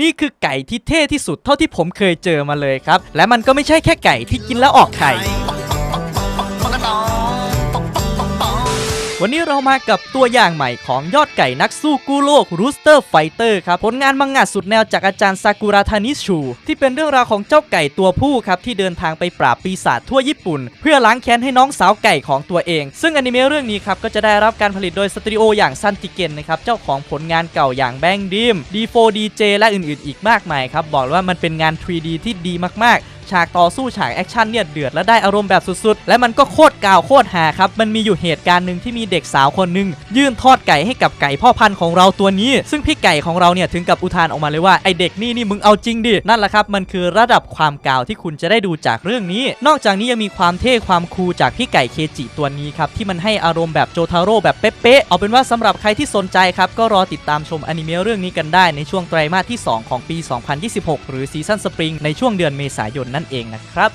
นี่คือไก่ที่เท่ที่สุดเท่าที่ผมเคยเจอมาเลยครับ และมันก็ไม่ใช่แค่ไก่ที่กินแล้วออกไข่ วันนี้เรามากับตัวอย่างใหม่ของยอดไก่นักสู้กู้โลก Rooster Fighter ครับ ผลงานมังงะสุดแนวจากอาจารย์ซากุระทานิชู ที่เป็นเรื่องราวของเจ้าไก่ตัวผู้ครับ ที่เดินทางไปปราบปีศาจทั่วญี่ปุ่น เพื่อล้างแค้นให้น้องสาวไก่ของตัวเอง ซึ่งอนิเมะเรื่องนี้ครับ ก็จะได้รับการผลิตโดยสตูดิโออย่างซันติเกนนะครับ เจ้าของผลงานเก่าอย่างแบงดิม D4DJ และอื่นๆ อีกมากมายครับบอกเลยว่ามันเป็นงาน 3D ที่ดีมากๆ ฉากต่อสู้ฉากแอคชั่นเนี่ยเดือดและได้อารมณ์แบบสุดๆ และมันก็โคตรกาวโคตรหาครับ มันมีอยู่เหตุการณ์หนึ่งที่มีเด็กสาวคนหนึ่งยื่นทอดไก่ให้กับไก่พ่อพันธุ์ของเราตัวนี้ ซึ่งพี่ไก่ของเราเนี่ยถึงกับอุทานออกมาเลยว่าไอเด็กนี่นี่มึงเอาจริงดิ นั่นแหละครับ มันคือระดับความกาวที่คุณจะได้ดูจากเรื่องนี้ นอกจากนี้ยังมีความเท่ความคูลจากพี่ไก่เคจิตัวนี้ครับที่มันให้อารมณ์แบบโจทาโร่แบบเป๊ะๆเอาเป็นว่าสำหรับใครที่สนใจครับก็รอติดตามชมอนิเมะเรื่องนี้กันได้ในช่วงไตรมาสที่ 2 ของปี 2026 หรือซีซั่นสปริงในช่วงเดือนเมษายนนั่นเองนะครับ